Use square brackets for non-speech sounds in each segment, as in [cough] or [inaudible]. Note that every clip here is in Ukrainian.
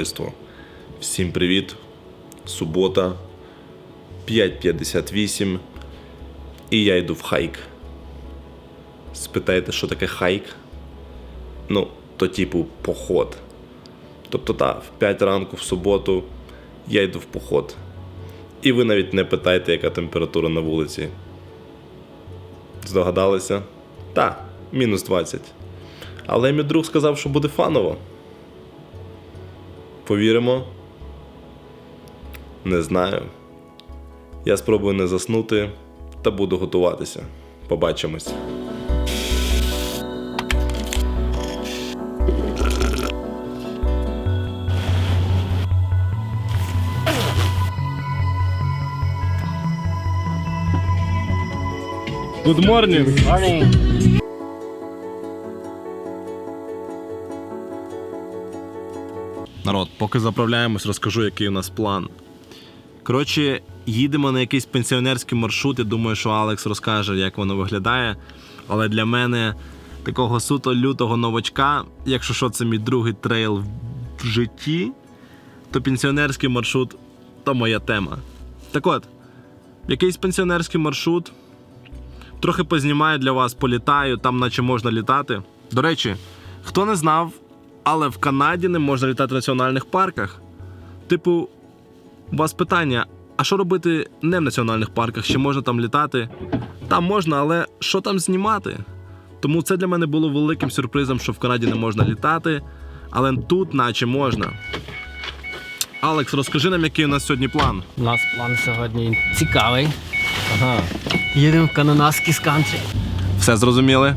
Товариство, всім привіт. Субота, 5.58. І я йду в хайк. Спитаєте, що таке хайк? Ну, то типу поход. Тобто, так, в 5 ранку в суботу я йду в поход. І ви навіть не питайте, яка температура на вулиці. Здогадалися? Так, мінус 20. Але мій друг сказав, що буде фаново. Повіримо? Не знаю. Я спробую не заснути та буду готуватися. Побачимось. Good morning. Народ, поки заправляємось, розкажу, який у нас план. Коротше, їдемо на якийсь пенсіонерський маршрут. Я думаю, що Алекс розкаже, як воно виглядає. Але для мене, такого суто лютого новачка, якщо що, це мій другий трейл в житті, то пенсіонерський маршрут то моя тема. Так от, якийсь пенсіонерський маршрут. Трохи познімаю для вас, політаю, там наче можна літати. До речі, хто не знав, але в Канаді не можна літати в національних парках. Типу, у вас питання: а що робити не в національних парках? Ще можна там літати? Там можна, але що там знімати? Тому це для мене було великим сюрпризом, що в Канаді не можна літати, але тут, наче можна. Алекс, розкажи нам, який у нас сьогодні план. У нас план сьогодні цікавий. Ага. Їдемо в каноназький скантрі. Все зрозуміли?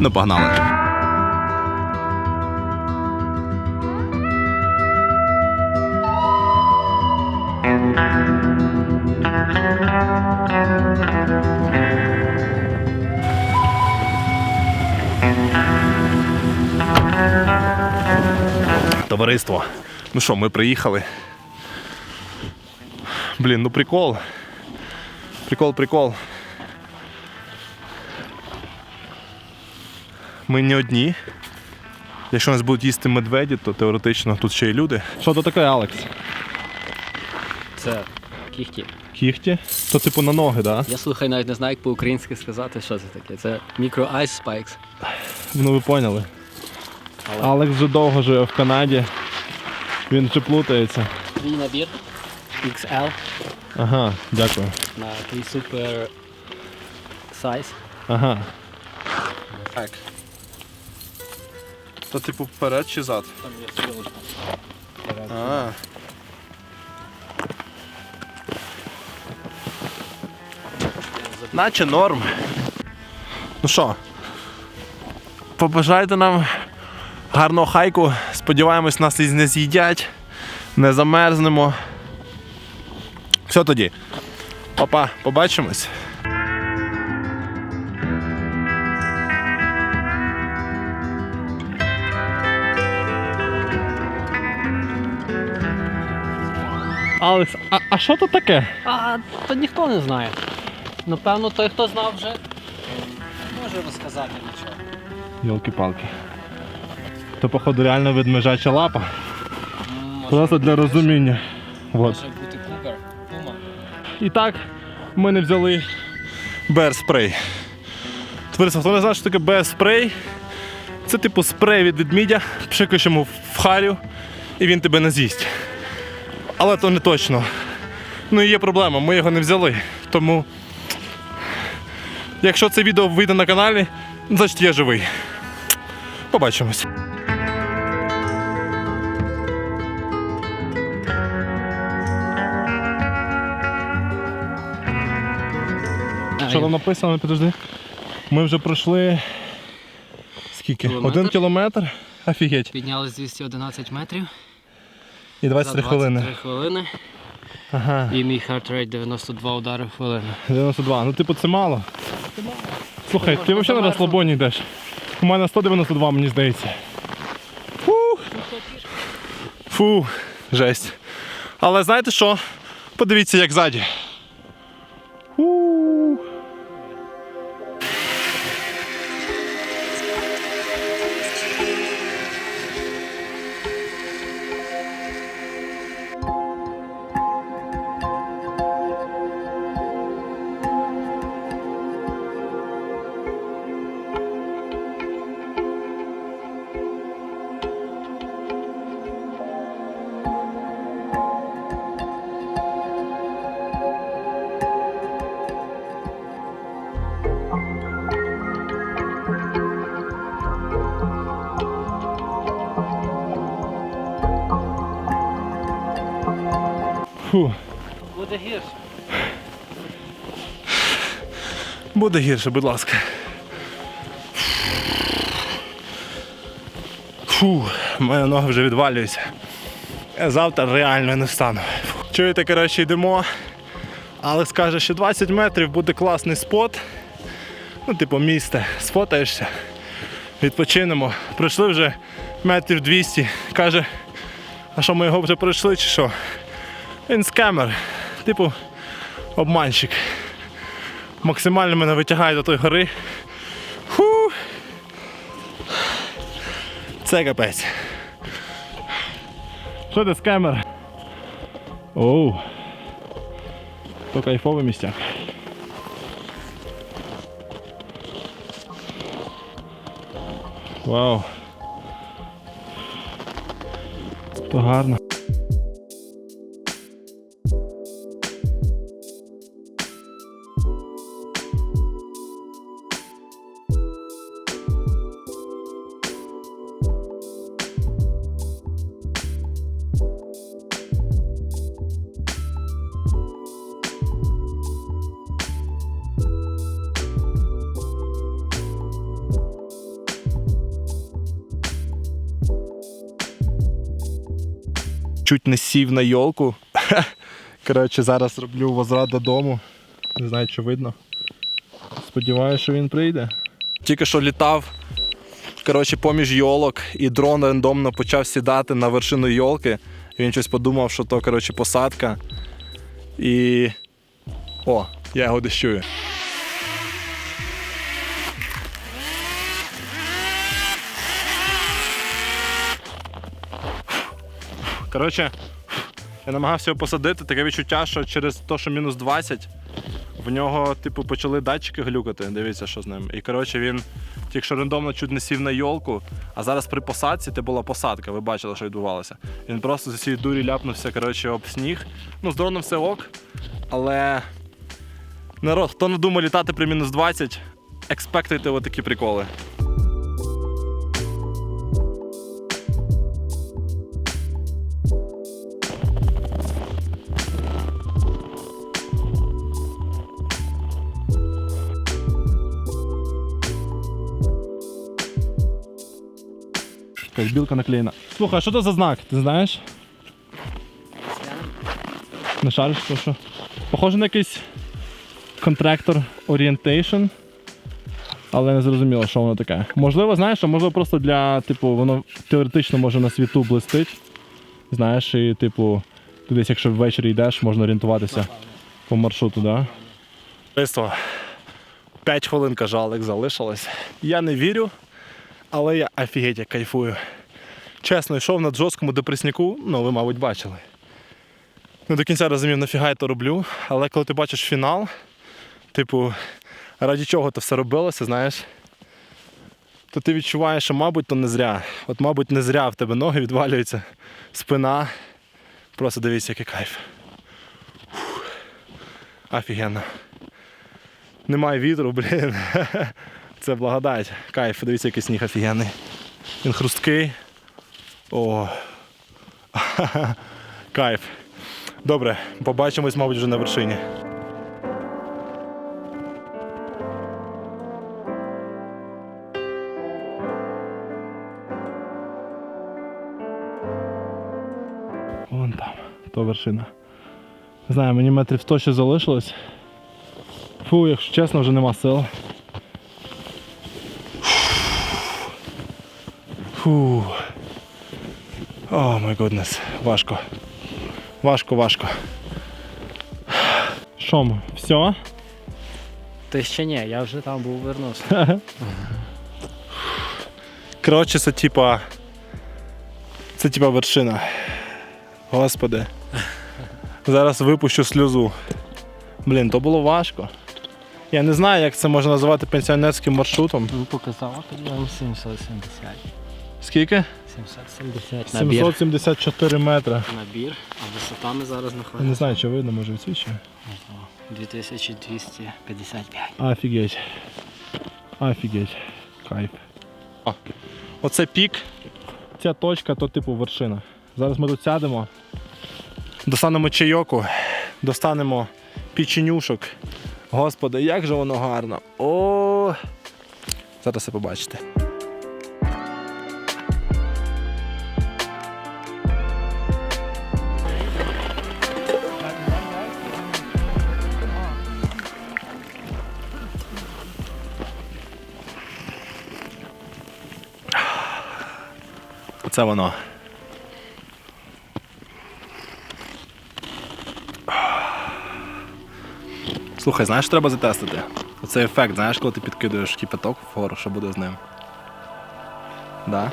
Ну, погнали. Товариство. Ну що, ми приїхали. Блін, ну прикол. Прикол, прикол. Ми не одні. Якщо нас будуть їсти медведі, то теоретично тут ще й люди. Що то таке, Алекс? Це кіхті. Кіхті? То типу на ноги, так? Да? Я слухай, навіть не знаю, як по-українськи сказати, що це таке. Це мікро Ice Spikes. Ну ви поняли. Але- Алекс вже довго живе в Канаді. Він вже плутається. Твій набір XL Ага, дякую. на твій супер сайз. Ага. Так. То типу вперед чи зад? Там є стрілочка. Наче норм. Ну що, побажайте нам гарного хайку. Сподіваємось, нас і не з'їдять, не замерзнемо. Все тоді. Папа, побачимось. Алекс, а, а що то таке? А, то ніхто не знає. Напевно, той, хто знав вже, може розказати нічого. Йолки-палки. То, походу, реально ведмежача лапа. Може, Просто для розуміння. Вот. Може бути кубер, пума. І так, ми не взяли бер-спрей. Хто не знає, що таке бер-спрей? Це типу спрей від ведмідя, пшикаєш йому в харю, і він тебе не з'їсть. Але то не точно. Ну і є проблема, ми його не взяли. Тому, якщо це відео вийде на каналі, значить я живий. Побачимось. Що там написано, підожди. Ми вже пройшли. Скільки? Кілометр? Один кілометр. Офігеть. Піднялись 211 метрів. І За 23 хвилини. 23 хвилини. Ага. І мій хардрейт 92 удари в хвилину. 92. Ну, типу, це мало. Слухай, ти взагалі на розслабоні йдеш. У мене 192, мені здається. Фу. Фу, жесть. Але знаєте що? Подивіться, як ззаді. Фу. Буде гірше. Буде гірше, будь ласка. Фу, мене ноги вже відвалюються. Я завтра реально не встану. Чуєте, коротше, йдемо. Алекс каже, що 20 метрів буде класний спот. Ну, типу, місце. Сфотаєшся. Відпочинемо. Пройшли вже метрів 200. Каже, а що ми його вже пройшли чи що? Він скамер. Типу, обманщик максимально мене витягає до тої гори. Фу. Це капець. Що ти з камер? Оу. То кайфовий місця. Вау. То гарно. Чуть не сів на йолку. [laughs] Коротше, зараз роблю возврат додому. Не знаю, чи видно. Сподіваюся, що він прийде. Тільки що літав коротше, поміж йолок, і дрон рандомно почав сідати на вершину йолки. Він щось подумав, що то коротше, посадка. І. О, я його десь Коротше, я намагався його посадити, таке відчуття, що через те, що мінус 20, в нього, типу, почали датчики глюкати. Дивіться, що з ним. І коротше він тільки що рандомно чуть не сів на йолку, а зараз при посадці це була посадка, ви бачили, що відбувалося. Він просто з цієї дурі ляпнувся коротше, об сніг. Ну, з дроном все ок, але народ, хто не думає літати при мінус 20, експектуйте отакі приколи. Якась білка наклеєна. Слухай, а що це за знак? Ти знаєш? Не шариш, то що? Похоже на якийсь контрактор Orientation. Але не зрозуміло, що воно таке. Можливо, знаєш, а можливо просто для, типу, воно теоретично може на світу блистить. Знаєш, і типу, ти десь, якщо ввечері йдеш, можна орієнтуватися по маршруту? Да? Товариство, 5 хвилин, каже залишилось. Я не вірю, але я офігеть як кайфую. Чесно, йшов на жорсткому депресняку, ну ви, мабуть, бачили. Не до кінця розумів, нафіга я то роблю, але коли ти бачиш фінал, типу, раді чого то все робилося, знаєш, то ти відчуваєш, що, мабуть, то не зря. От, мабуть, не зря в тебе ноги відвалюються, спина. Просто дивіться, який кайф. Офігенно. Немає вітру, блін. [laughs] Це благодать. Кайф, дивіться, який сніг офігенний. Він хрусткий. О. [laughs] Кайф. Добре, побачимось, мабуть, вже на вершині. Вон там, то вершина. Не знаю, мені метрів 100 ще залишилось. Фу, якщо чесно, вже нема сил. Фу. О май гуднес. Важко. Важко, важко. Що ми? Все? Ти ще ні, я вже там був вернувся. [laughs] Коротше, це типа. Це типа вершина. Господи. Зараз випущу сльозу. Блін, то було важко. Я не знаю, як це можна називати пенсіонерським маршрутом. Ну, показав, тоді вам 770. Скільки? 770 набір. 774 метри. Набір, а висота ми зараз Я не знаю, чи видно, може відсвічує. 2255. Офігеть. Офігеть. Кайф. Оце пік. Ця точка то типу вершина. Зараз ми тут сядемо. Достанемо чайоку, достанемо печенюшок. Господи, як же воно гарно. О! Зараз все побачите. Оце воно. Слухай, знаєш, що треба затестити? Оцей ефект, знаєш, коли ти підкидуєш кипяток вгору, що буде з ним. Да?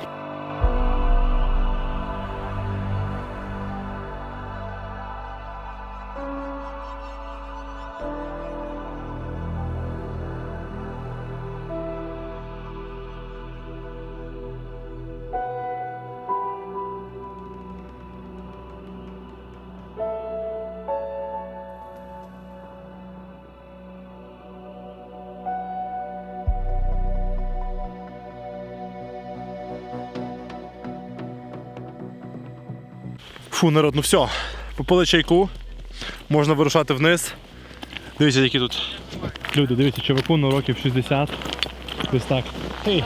Фу, народ, ну все. Попили чайку, можна вирушати вниз. Дивіться, які тут люди, дивіться, чуваку на років 60. Ось так. Хей.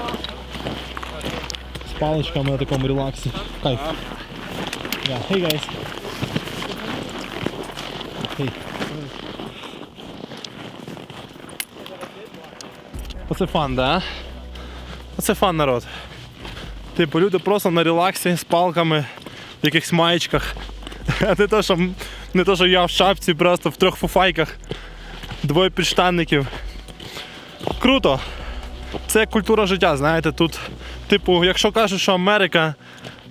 З паличками на такому релаксі. Кайф. Yeah. Hey guys. Hey. Оце фан, да? Оце фан, народ. Типу, люди просто на релаксі з палками в якихось маєчках. [laughs] А не то, що, не то, що я в шапці, просто в трьох фуфайках, двоє підштанників. Круто. Це культура життя, знаєте, тут, типу, якщо кажуть, що Америка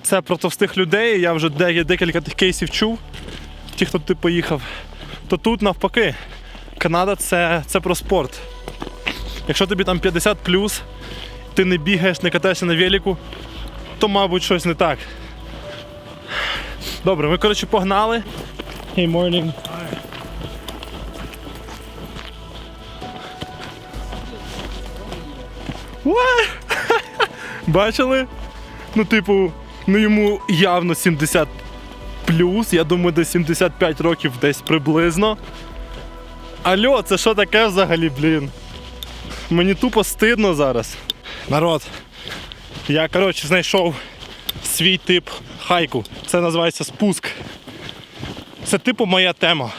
це про товстих людей, я вже декілька тих кейсів чув, ті, хто туди поїхав, то тут навпаки. Канада це, це про спорт. Якщо тобі там 50 ти не бігаєш, не катаєшся на велику, то, мабуть, щось не так. Добре, ми, коротше, погнали. Hey, morning. What? [laughs] Бачили? Ну, типу, ну йому явно 70 плюс, я думаю, десь 75 років десь приблизно. Алло, це що таке взагалі, блін? Мені тупо стидно зараз. Народ, я, коротше, знайшов свій тип хайку. Це називається спуск. Це типу моя тема.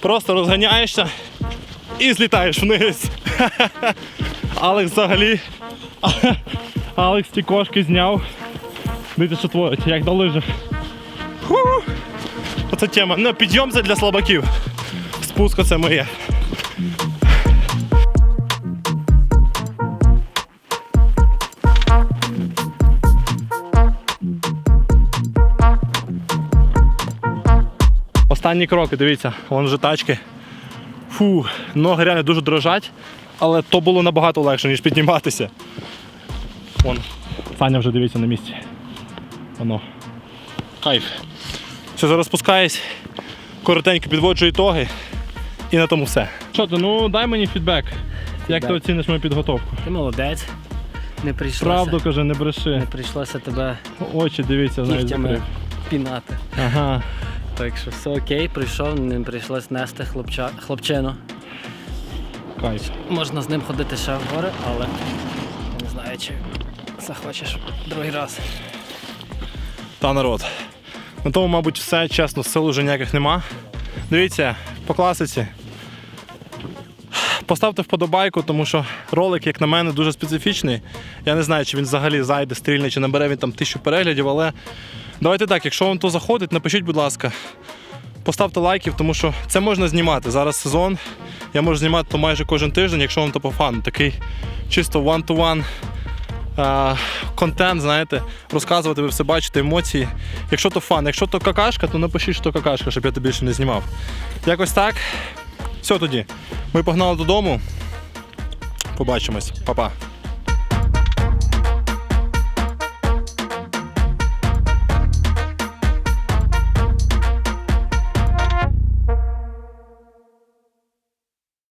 Просто розганяєшся і злітаєш вниз. [laughs] Алекс взагалі. [laughs] Алекс ті кошки зняв. Дивіться, що творить, як на лижах. Оце тема. Ну, підйом це для слабаків. Спуск це моє. Останні кроки, дивіться, вон вже тачки. Фу, ноги реально дуже дрожать, але то було набагато легше, ніж підніматися. Вон, Саня вже дивіться на місці. Воно. Кайф. Все, зараз спускаюсь, коротенько підводжу ітоги. І на тому все. Що ти, ну дай мені фідбек. Як ти Фідбек. оціниш мою підготовку? Ти молодець. Не прийшлося, Правду каже, не бреши. не прийшлося тебе Очі дивіться, навіть закрив. пінати. Ага. Так що все окей, прийшов, не прийшлось нести хлопча... хлопчину. Кайф. Можна з ним ходити ще в гори, але я не знаю, чи захочеш другий раз. Та народ. На тому, мабуть, все чесно, сил уже ніяких нема. Дивіться, по класиці. Поставте вподобайку, тому що ролик, як на мене, дуже специфічний. Я не знаю, чи він взагалі зайде, стрільне, чи набере він там тисячу переглядів, але давайте так, якщо вам то заходить, напишіть, будь ласка. Поставте лайків, тому що це можна знімати. Зараз сезон. Я можу знімати то майже кожен тиждень, якщо вам то по фану. Такий чисто one-to-one а, контент, знаєте, розказувати, ви все бачите, емоції. Якщо то фан, якщо то какашка, то напишіть, що то какашка, щоб я тебе більше не знімав. Якось так. Все тоді. Ми погнали додому. Побачимось. Па-па.